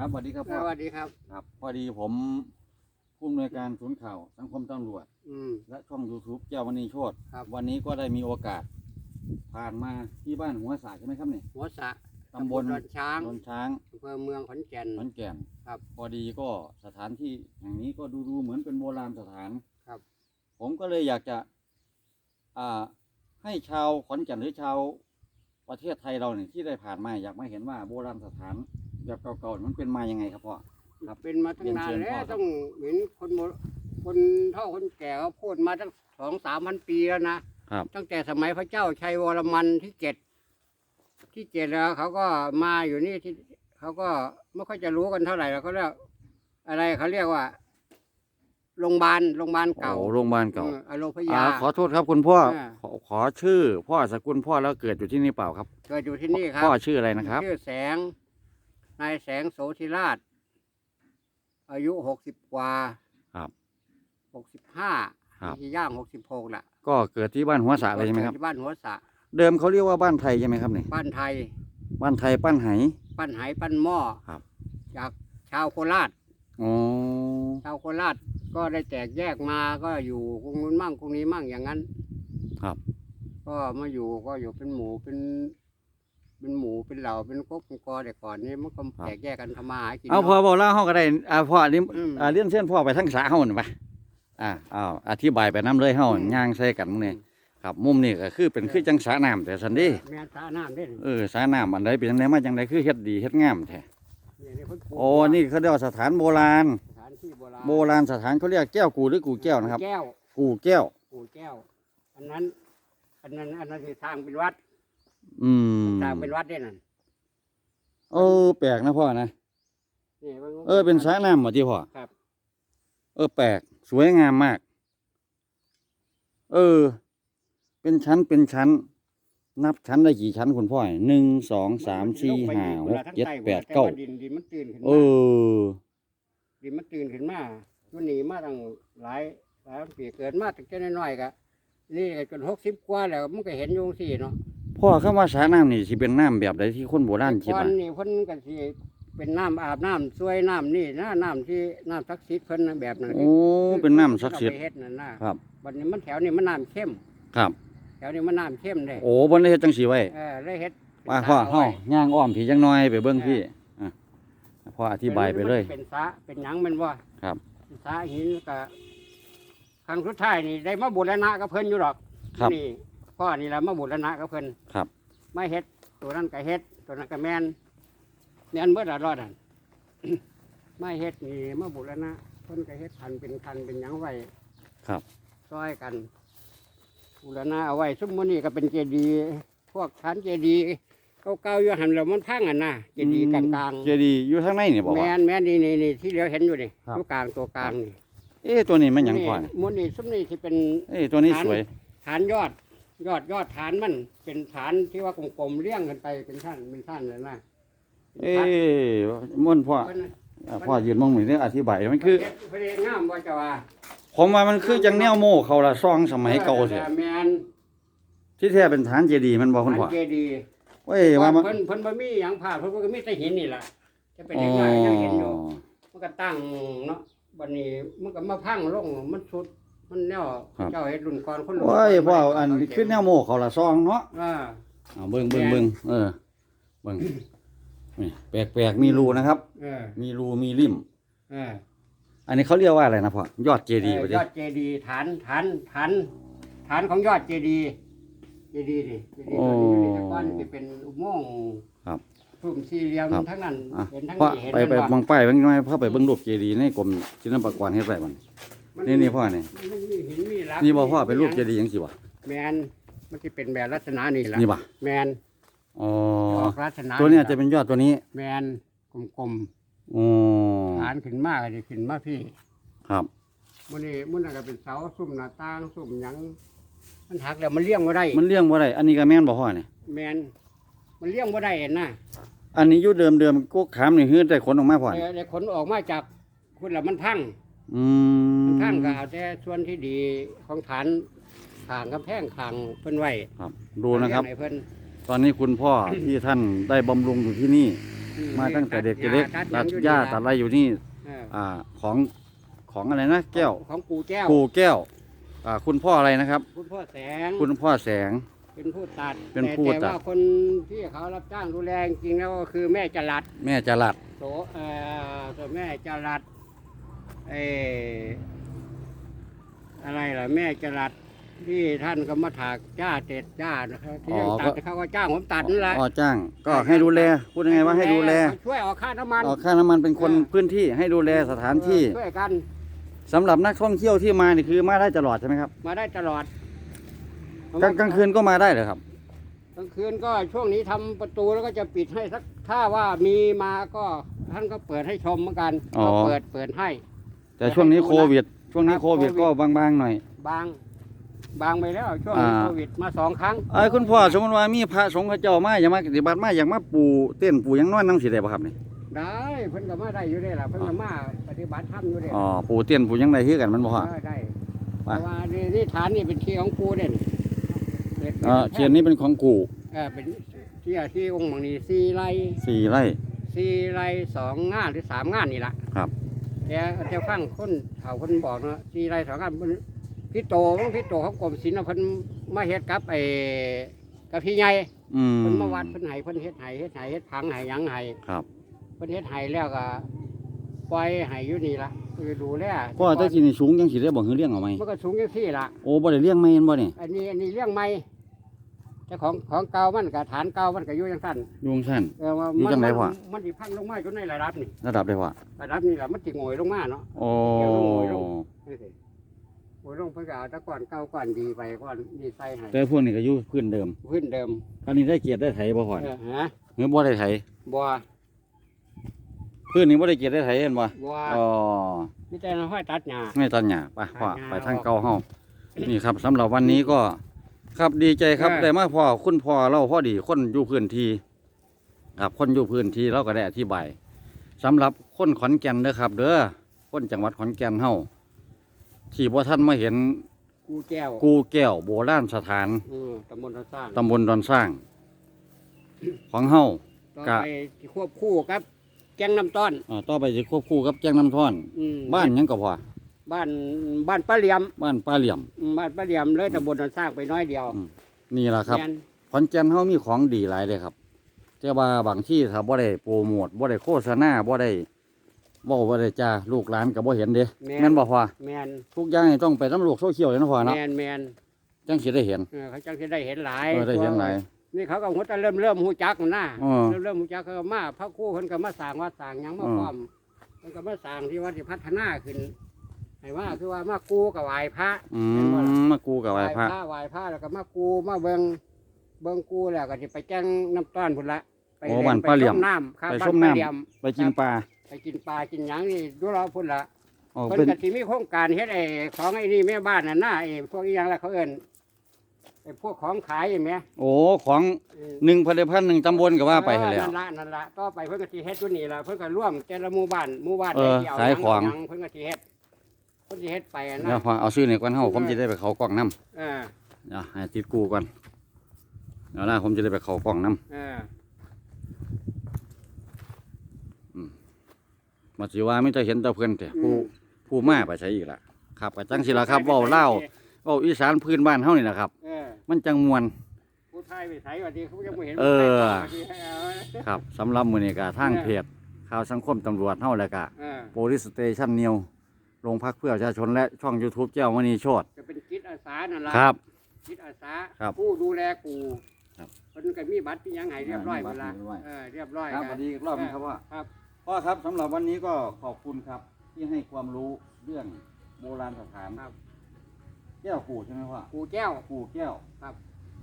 ครับสวัสดีครับสพ่อวัสดีครับ ครับ พอดีผมผู้อำนวยการศูนย์ข่าวสังคมตำรวจ อืม และช่อง YouTube เจ้ามณีโชตครับ วันนี้ก็ได้มีโอกาส ผ่านมาที่บ้านหัวสาใช่ไหมครับเนี่ยหัวสระตำบลดอนช้างดอนช้างอำเภอเมืองขอนแก่น ขอนแก่นครับพอดีก็สถานที่แห่งนี้ก็ดูดูๆเหมือนเป็นโบราณสถานครับ ผมก็เลยอยากจะ อ่า ให้ชาวขอนแก่นหรือชาวประเทศไทยเราเนี่ยที่ได้ผ่านมาอยากมาเห็นว่าโบราณสถาน แบบเก่าๆมันเป็นมายังไงครับพ่อ ครับเป็นมาตั้งนานเรียนเชิญแล้พ่อวครับต้องเห็นคนโบคนเฒ่าคนแก่เขาพูดมาตั้งสองสามพันปีแล้วนะครับ ตั้งแต่สมัยพระเจ้าชัยวรมันที่เจ็ดที่เจ็ดแล้วเขาก็มาอยู่นี่ที่เขาก็ไม่ค่อยจะรู้กันเท่าไหร่แล้วเขาเรียกอะไรเขาเรียกว่าโรงพยาบาลโรงพยาบาลเก่าโอ้โรงพยาบาลเก่าอออโรงพอ่ายา ขอโทษครับคุณพ่ออ่า ขอขอชื่อ พ่อสกุลพ่อแล้วเกิดอยู่ที่นี่เปล่าครับ เกิดอยู่ที่นี่ครับพ่อชื่ออะไรนะครับ ชื่อแสง นายแสงโสธิราช อายุหกสิบกว่าครับหกสิบห้าครับ ที่ย่างหกสิบหกละก็เกิดที่บ้านหัวสระเลยใช่ไหมครับ ที่บ้านหัวสระเดิมเขาเรียกว่าบ้านไทยใช่ไหมครับเนี่ยบ้านไทย บ้านไทยปั้นไห ปั้นไหปั้นหม้อครับ จากชาวโคราช อ๋อชาวโคราชก็ได้แตกแยกมาก็อยู่กรุงนู้นมั่งกรุงนี้มั่งอย่างนั้นครับ ก็มาอยู่ก็อยู่เป็นหมู่เป็น เป็นหมู่เป็นเหล่าเป็นกบเป็นกอแต่ก่อนนี้มันก็แตกแยกกันทำมาหากินเอาพอนะบอกเล่าเฮาก็ได้อ่าพ่ออันนี้อืมอ่าเลี้ยนเส้นพ่อไปทั้งสาเฮานี่ไปอ่าเอาอธิบายไปน้ำเลยเฮาอืมย่างใส่กันมื้อนี่ครับมุมนี่ก็คือเป็นคือจังสาน้ำแต่สันเดีแม่นสาน้ำเด้เออสาน้ำอันใดเป็นจังไดมาจังไดคือเฮ็ดดีเฮ็ดงามแท้นี่นี่เพิ่นปลูกโอ้นี่เขาเรียกว่าสถานโบราณสถานที่โบราณโบราณสถานเขาเรียกแก้วกูหรือกูแก้วนะครับ แก้วกูแก้วปู่แก้ว อันนั้น อันนั้นอันนั้นคือทางเป็นวัด อืมทางเป็นวัดได้นั่นเออแปลกนะพ่อนะนี่มันเออเป็นสระน้ำเหรอที่พ่อครับ เออแปลกสวยงามมาก เออ เป็นชั้นเป็นชั้น นับชั้นได้กี่ชั้นคุณพ่อหนึ่งสองสามสี่ห้าหกเจ็ดแปดเก้าดินดินมันตื่นขึ้นเอมาอ ดินมันตื่นขึ้นมามันหนีมาตั้งหลายหลายปีเกิดมาตั้งแต่น้อยๆกะนี่ก็จนหกสิบกว่าแล้วมันก็เห็นอยู่สี่เนาะ พ่อคำว่าสระน้ำนี่สิเป็นน้ำแบบใดที่คนโบราณคิดก่อนว่า นี่เพิ่นก็สิเป็นน้ำอาบน้ำช่วยน้ำนี่นะน้ำที่น้ำศักดิ์สิทธิ์เพิ่นน่ะแบบนั้นโอ้เป็นน้ำศักดิ์สิทธิ์เอาไปเฮ็ดนั่นนะครับ บัดนี้มันแถวนี้มันน้ำเข้ม ครับ แถวนี้มันน้ำเข้มเด้โอ้บนได้เฮ็ดจังสีไว้เออเลยเฮ็ดว่าพ่อเฮาย่างอ้อมผีจังน้อยไปเบิ่งพี่อะพ่ออธิบายไปเลย เป็นสระเป็นหยังแมันว่าครับ สระหินก็ครั้งสุดท้ายนี่ได้มาบูรณะกับเพิ่นอยู่หรอกครับ นี่ พ่อนี่แหละมาบูรณะกับเพิ่นครับมาเฮ็ด ตัวนั้นก็เฮ็ด ตัวนั้นก็แม่นแม่นเบิดละรอดอันมาเฮ็ดนี่มาบูรณะเพิ่นก็เฮ็ดคันเป็นคันเป็นหยังไว้ครับซอยกันบูรณะเอาไว้ซุมมื้อนี้ก็เป็นเจดีย์พวกฐานเจดีย์เก่าๆอยู่หันแล้วมันพังอะนะเจดีย์กลางๆเจดีย์อยู่ข้างในนี่บอกแมว่านแมนนี่นี่นี่ที่เหลือเห็นอยู่นี่ครับตัวกลางตัวกลางนี่เอ๊ะตัวนี้มันหยังพ่อเนี่ยมุนนี่ซุ้มนี่ที่เป็นเอ๊ะตัวนี้สวยฐานยอด ยอดยอดฐานมัน เป็นฐานที่ว่ากลมๆเลี้ยงกันไปเป็นท่านเป็นท่านเลยนะเอ๊ะม่วนพ่อเพิ่นอะพ่อยืนมองหน่อยนี่อธิบายมันคือเฮ็ดเพิ่นเฮ็ดงามว่าจะว่าผมว่ามันคือจังแนวโม่เขาละซองสมัยเก่าเสียออแมนที่แท้เป็นฐานเจดีย์มันบอกคุณฐานพ่อเจดีย์เว้ยว่ามันเพิ่นเพิ่นบ่มีหยังผ่าเพิ่นก็มีแต่หินนี่ล่ะจะเป็นอ๋เด็อกน้อยยังเห็นอยู่ มันก็ตั้งเนาะบัดนี้มันก็มาพังลงมันสุด มันแนวเจ้าเฮ็ดรุ่นก่อนคนรุ่นโอ้ยพ่ออันคือแนวโม่เขาละซองเนาะอ่าเอาเบิ่งเบิ่งเบิ่งเออเบิ่งนี่แปลกๆมีรูนะครับ เออมีรูมีริม เอออันนี้เขาเรียกว่าอะไรนะพ่อยอดเจดีย์เอปะอดิยอดเจดีย์ฐานฐานฐานฐานของยอดเจดีย์เจดีย์นี่เจดีย์ตัวนี้อยู่นี่แต่ก่อนจะเป็นอุโมงค์ครับกลุ่มสี่เหลี่ยมครับ ทั้งนั้นอะเห็นทั้งพ่อนี้เห็นไปไปทั้งมองป้ายเบิ่งหน่อยพ่อไปเบิ่งรูปเจดีย์ในกรมศิลปากรเฮ็ดไว้มันมั นี่นี่พ่อนี่มันมีหินมีลักนี่บ่พ่อเป็นรูปเจดีย์จังซี่บ่แมนมันจะเป็นแบบลักษณะนี่แหละนี่บ่แมนอ๋อออกลักษณะตัวเนี้ยจะเป็นยอดตัวนี้แมนกลมอ๋อๆฐานขึ้นมาก็จะขึ้นมาพี่ครับมันนี่มันนนก็เป็นเสาซุ่มหน้าต่างซุ่มหยังมันหักแล้วมันเลี้ยงบ่ได้มันเลี้ยงบ่ได้อันนี้ก็แม่นบ่พ่อนี่แมนมันเลี้ยงบ่ได้เห็นนะอันนี้อยู่เดิมๆกุกขามนี่คือได้ขนออกมาพ่อนี่เดี๋ยวขนออกมาจากคุณละมันพัง อืมมันพังก็เอาแต่ส่วนที่ดีของฐานขางกำแพงขางเพิ่นไว้ครับดูนะครับเลี้ยงให้เพิ่นตอนนี้คุณพ่อ ที่ท่านได้บำรุงอยู่ที่นี่อืมาตั้งแต่เด็กตัดเล็กหญ้าตัดหหญ้าอยู่ตัดอะไรอยู่นี่ เอออ่าของของอะไรนะ แก้วของปู่แก้วกูแก้วอ่าคุณพ่ออะไรนะครับ คุณพ่อแสง คุณพ่อแสง เป็นผู้ตัดเป็นแต่ผู้แต่ตัดว่าคนที่เขารับจ้างดูแลจริงๆแล้วก็คือแม่จรัดแม่จรัดโสเอ่อตัวแม่จรัด เอออะไรล่ะ แม่จรัดที่ท่านก็มาถากหญ้าเด็ดหญ้านะครับที่ยังตัดเขาก็จ้างผมตัดนั่นแหละ อ๋อจ้าง ก็ให้ดูแลพูดยังไงว่าให้ดูแลช่วยออกค่าน้ำมัน ออกค่าน้ำมันเป็นคนเออพื้นที่ให้ดูแลสถานที่ช่วยกันสำหรับนักท่องเที่ยวที่มานี่คือมาได้ตลอดใช่ไหมครับมาได้ตลอดกลางกลางคืนก็มาได้เหรอครับ กลางคืนก็ช่วงนี้ทำประตูแล้วก็จะปิดให้สักถ้าว่ามีมาก็ท่านก็เปิดให้ชมเหมือนกันอ๋อ ก็เปิดเปิดให้ แต่ช่วงนี้โควิด ช่วงนี้ครับโควิดโควิดก็บางๆหน่อย บาง บางไปแล้วช่วงอ่า โควิดมาสองครั้งไอ้ยคุณพ่อสมมติว่ามีพระสงฆ์เขาเจ้ามาอยากมาปฏิบัติมาอยากมาปูเต้นปูหยังนอนนั่งสิได้ป่ะครับนี่ได้เพิ่นก็มาได้อยู่ได้ล่ะเพิ่นก็มาปฏิบัติธรรมอยู่ได้อ๋อปูเต้นปูหยังได้คือกันมันบ่ฮะ เออได้ไป แต่ว่านี่นี่ฐานนี่เป็นที่ของปูเด่นเออเทียนนี้เป็นของกูเออเป็นที่ที่องค์บางนี้สี่ไร่สี่ไร่ สี่ไร่สองงานหรือสามงานนี่ล่ะครับ แกจะฟังคนเฒ่าคนบอกเนาะสี่ไร่สองงานเพิ่นพี่โตมั้งพี่โตของกรมศิลป์น่ะเพิ่นมาเฮ็ดกับไอ้กับพี่ใหญ่อืมเพิ่นมาวัดเพิ่นให้เพิ่นเฮ็ดให้เฮ็ดให้เฮ็ดพังให้หยังให้ครับเพิ่นเฮ็ดให้แล้วก็ปล่อยให้อยู่นี่ล่ะคือดูแลพ่อแต่สินี่สูงยังสิได้บ่คือเลี้ยงเอาไหมมันก็สูงจังซี่ล่ะโอ้บ่ได้เลี้ยงไม่เห็นบ่นี่อันนี้อันนี้เรื่องใหม่ แต่ของของเก่ามันกับฐานเก่ามันก็อยู่จังซั่นยุงสั้น เออว่าอยู่มัจังไหนวะมันสิพังลงมาจนในระดับนี่ระดับได้ว่าระดับนี่ล่ะมันสิโงอยลงมาเนาะ โอ้นี่สิโงอยลงเพิ่นก็เอาแตะก่อนเก่าก่อนดีไปก่อนนี่ใส่ให้แต่พวกนี้ก็อยู่พื้นเดิมพื้นเดิมคราวนี้ได้เกียรติได้ไถบ่พ่อเออฮะเงือบ่ได้ไถบัวพื้นนี้บ่ได้เกียรติได้ไถเห็นบ่บัวอ๋อมีแต่เราห้อยตัดหญ้า ไม่ตันหญ้าไปพ่อตัดหญ้าไปทางเก่าเฮานี่ครับสำหรับวันนี้ก็ ครับดีใจครับเออได้มาพ่อคุณพ่อเราพอดีคนอยู่พื้นที่ครับคนอยู่พื้นที่เราก็ได้อธิบายสำหรับคนขอนแก่นเด้อครับ เด้อคนจังหวัดขอนแก่นเฮาที่บ่ท่านมาเห็นกูแก้วกูแก้วโบราณสถานอืมตำบลท่าสร้างตำบลดอนสร้าง ของเฮาต่อกะไปที่ควบคู่กับแกงน้ำต้อนอ่าต่อไปจะควบคู่กับแจ้งน้ำท่อนอืมบ้านหยังก็พอ บ้านบ้านป้าเหลี่ยมบ้านป้าเหลี่ยมอืมบ้านป้าเหลี่ยมเลยตำบลท่าสร้างไปน้อยเดียวอืม นี่แหละครับแม่นขอนแก่นเฮามีของดีหลายเลยครับแต่ว่าบางที่ถ้าบ่ได้โปรโมทบ่ได้โฆษณาบ่ได้เว้าบ่ได้จ้าลูกหลานก็บ่เห็นเด้แม่นบ่พอแมนทุกอย่างนี่ต้องไปนำโลกโซเชียลเลยเนาะพ่อเนาะแมนแมนจังสิได้เห็นเออเขาจังจะได้เห็นหลาย เออได้เห็นหลาย นี่เขาก็หัวแตะเริ่มเริ่มหูจักนะอ๋อเริ่มเริ่มหูจักเขาก็มาพระครู่คนก็มาสร้างวัดสร้างหยังมาอ๋อ พร้อมมันก็มาสร้างที่วัดที่พัฒนาขึ้น ให้ว่าคือว่ามากูกับไหว้พระอืมมากูกับไหว้พระไหว้พระแล้วก็มากูมาเบิงเบิงกูแล้วก็จะไปแจ้งน้ำต้อนพุ่นละไปโอ้ล่บ้านป้าเหลี่ยมส้น้ำครับไปบ้าส้มป้าน้ำเหลี่ยมไปกินปลาไปกินปลากินหยังนี่ดูเราพุ่นละอ๋อเพิ่เป็นนก็สิมีโครงการเฮ็ดไอ้ของไอ้นี่แม่บ้านน่ะนะไอ้พวกอีหยังละเขาเอิ้นไอ้พวกของขายเห็นไหมโอ้ของหนึ่งผลิตภัณฑ์หนึ่งตำบลก็ว่าไปให้แล้วนั่นละนั่นละต่อไปเพิ่นก็สิเฮ็ดตัวนี้ละเพิ่นก็ร่วมแต่ละหมู่บ้านหมู่บ้านเออใดที่ขายของหยังเพิ่นก็สิเฮ็ด เพิ่นสิเฮ็ดไปอะเดี๋ยวนะพอเอาซื้อในก่อนเฮาผมจะได้ไปเขากล้องน้ำเออเดี๋ยวให้ติดกูก่อนเดี๋ยวนะผมจะได้ไปเขากล้องน้เออำมาสิว่าไม่จะเห็นแตะเพื่อนแต่ผู้ผู้มาไปใช้อีกละครับก็จังสิละครับเว้าเล่าวเว้าอีสานพื้นบ้านเฮานี่แหละครับ เออมันจังมวน ผู้ไทยไปไสว่าดีเขายังบ่เห็นเออ ผู้ไทยเอาว่าดีให้เอาครับสำหรับมื้อนี้ก็ทางเพจข่าวสังคมตำรวจเฮาแล้วก็เออ โพลิสสเตชันนิว โรงพักเพื่อประชาชนและช่อง YouTube แจ้วมณีโชตจะเป็นจิตอาสานั่นล่ะครับ จิตอาสาครับผู้ดูแลกูครับเพิ่นก็มีบัตรมีหยังให้เรียบร้อยหมดละมีบัตรมีไว้เออเรียบร้อยครับสวัสดีอีกรอบหนึงครับว่าครับ พ่อครับสำหรับวันนี้ก็ขอบคุณครับ ที่ให้ความรู้เรื่องโบราณสถานครับแก้วกูใช่ไหมพ่อกูแก้ว กูแก้วครับ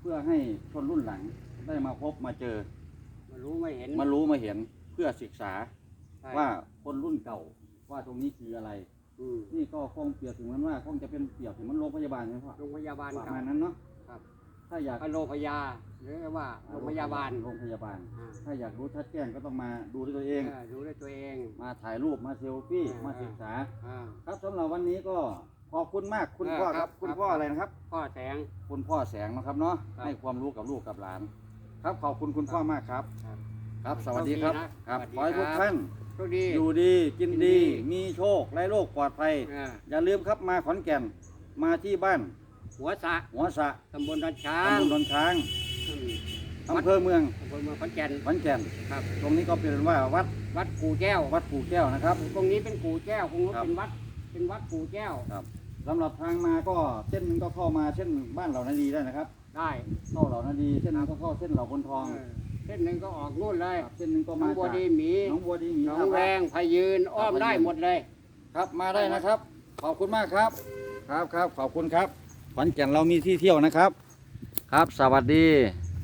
เพื่อให้ชนรุ่นหลังได้มาพบมาเจอมารู้ไม่เห็นมารู้มาเห็นเพื่อศึกษาใช่ว่าคนรุ่นเก่าว่าตรงนี้คืออะไร อืมนี่ก็คงเปรียบถึงมันว่าคงจะเป็นเปรียบถึงมันโรงพยาบาลใช่ไหมพ่อโรงพยาบาลประเก่ามาณนั้นเนาะครับถ้าอยากอโลพยาหรือว่าโรงพยาบาลโรงพยาบาล อ่าถ้าอยากรู้ชัดแจ้งก็ต้องมาดูด้วยตัวเอง เออดูด้วยตัวเอง มาถ่ายรูปมาเซลฟี่อ่าม มาศึกษา อ่า ครับสำหรับวันนี้ก็ขอบคุณมากคุณเออพ่อคครัรับบ คุณครับพ่ออะไรนะครับ พ่อแสง คุณพ่อแสงนะครับเนาะครับ ให้ความรู้กับลูกกับหลาน ครับขอบคุณคุณพ่อมากครับ ครับครับสวัสดีครับโชคดีนะครับสขวัอสดีให้ทุกครับท่าน โชคดีอยู่ดีกินกินดีดี มีโชคไร้โรคปลอดภัย อ่าอย่าลืมครับมาขอนแก่นมาที่บ้าน หัวสระหัวสะตำบลดอนช้าตำงบลดอนช้างอืมอำเภอเมืองตำบลเมืองขอนแก่นขอนแก่นครับ ตรงนี้ก็เป็นว่าวัดวัดกูแก้ว วัดปู่แก้วนะครับ ตรงนี้เป็นกูแก้วตรงนู้นครับ เป็นวัด เป็นวัดกูแก้วสำหรับทางมาก็เส้นหนึงก็เข้ามาเส้นบ้านเหล่านาดีได้นะครับ ได้ เข้าเหล่านาดีเส้นหนึงก็เข้าเส้นเหล่าบนทอง เออ เส้นหนึ่งก็ออกนู่นเลยครับเส้นหนึงก็หน้มาองบัวจากดีหมีหน้องบัวดีหมีหนองท่าพแวระงพายืนอ้อมครับได้หมดเลย ครับมาได้นะครับ ขอบคุณมากครับ ครับครับขอบคุณครับขอนแก่นเรามีที่เที่ยวนะครับ ครับ สวัสดี